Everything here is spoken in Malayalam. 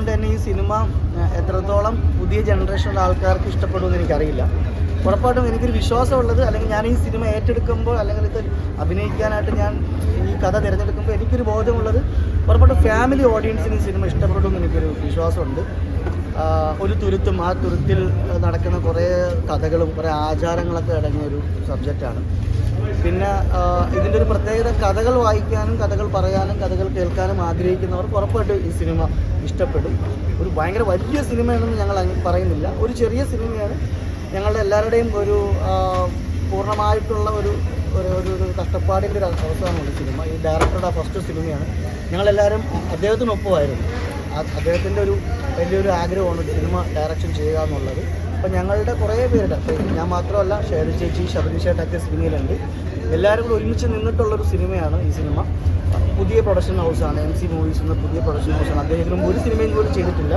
അതുകൊണ്ട് തന്നെ ഈ സിനിമ എത്രത്തോളം പുതിയ ജനറേഷനുള്ള ആൾക്കാർക്ക് ഇഷ്ടപ്പെടുമെന്ന് എനിക്കറിയില്ല. ഉറപ്പായിട്ടും എനിക്കൊരു വിശ്വാസമുള്ളത് അല്ലെങ്കിൽ ഞാൻ ഈ സിനിമ ഏറ്റെടുക്കുമ്പോൾ അല്ലെങ്കിൽ ഇത് അഭിനയിക്കാനായിട്ട് ഞാൻ ഈ കഥ തിരഞ്ഞെടുക്കുമ്പോൾ എനിക്കൊരു ബോധമുള്ളത് ഉറപ്പായിട്ടും ഫാമിലി ഓഡിയൻസിന് ഈ സിനിമ ഇഷ്ടപ്പെടുമെന്ന് എനിക്കൊരു വിശ്വാസമുണ്ട്. ഒരു തുരുത്തും ആ തുരുത്തിൽ നടക്കുന്ന കുറേ കഥകളും കുറേ ആചാരങ്ങളൊക്കെ അടങ്ങിയ ഒരു സബ്ജക്റ്റാണ് പിന്നെ ഇതിന്റെ ഒരു പ്രത്യേകത കഥകൾ വായിക്കാനും കഥകൾ പറയാനും കഥകൾ കേൾക്കാനും ആഗ്രഹിക്കുന്നവർക്ക് ഉറപ്പായിട്ട് ഈ സിനിമ ഇഷ്ടപ്പെടും. ഒരു ഭയങ്കര വലിയ സിനിമയാണെന്ന് ഞങ്ങൾ പറയുന്നില്ല. ഒരു ചെറിയ സിനിമയാണ്. ഞങ്ങളുടെ എല്ലാവരുടെയും ഒരു പൂർണമായിട്ടുള്ള ഒരു ഒരു ഒരു കഷ്ടപ്പാടിന്റെ ഒരു അവസാനമാണ് സിനിമ. ഈ ഡയറക്ടറുടെ ഫസ്റ്റ് സിനിമയാണ്. ഞങ്ങളെല്ലാവരും അദ്ദേഹത്തിനൊപ്പമായിരുന്നു. അദ്ദേഹത്തിന്റെ ഒരു വലിയൊരു ആഗ്രഹമാണ് സിനിമ ഡയറക്ഷൻ ചെയ്യുക എന്നുള്ളത്. അപ്പം ഞങ്ങളുടെ കുറേ പേരുടെ ഞാൻ മാത്രമല്ല ഷേരി ചേച്ചി ശബരി ചേട്ടൊക്കെ സിനിമയിലുണ്ട്. എല്ലാവരും കൂടെ ഒരുമിച്ച് നിന്നിട്ടുള്ളൊരു സിനിമയാണ് ഈ സിനിമ. പുതിയ പ്രൊഡക്ഷൻ ഹൗസാണ് എം സി മൂവീസ് എന്ന പുതിയ പ്രൊഡക്ഷൻ ഹൗസാണ് അദ്ദേഹത്തിനും ഒരു സിനിമയും പോലും ചെയ്തിട്ടില്ല.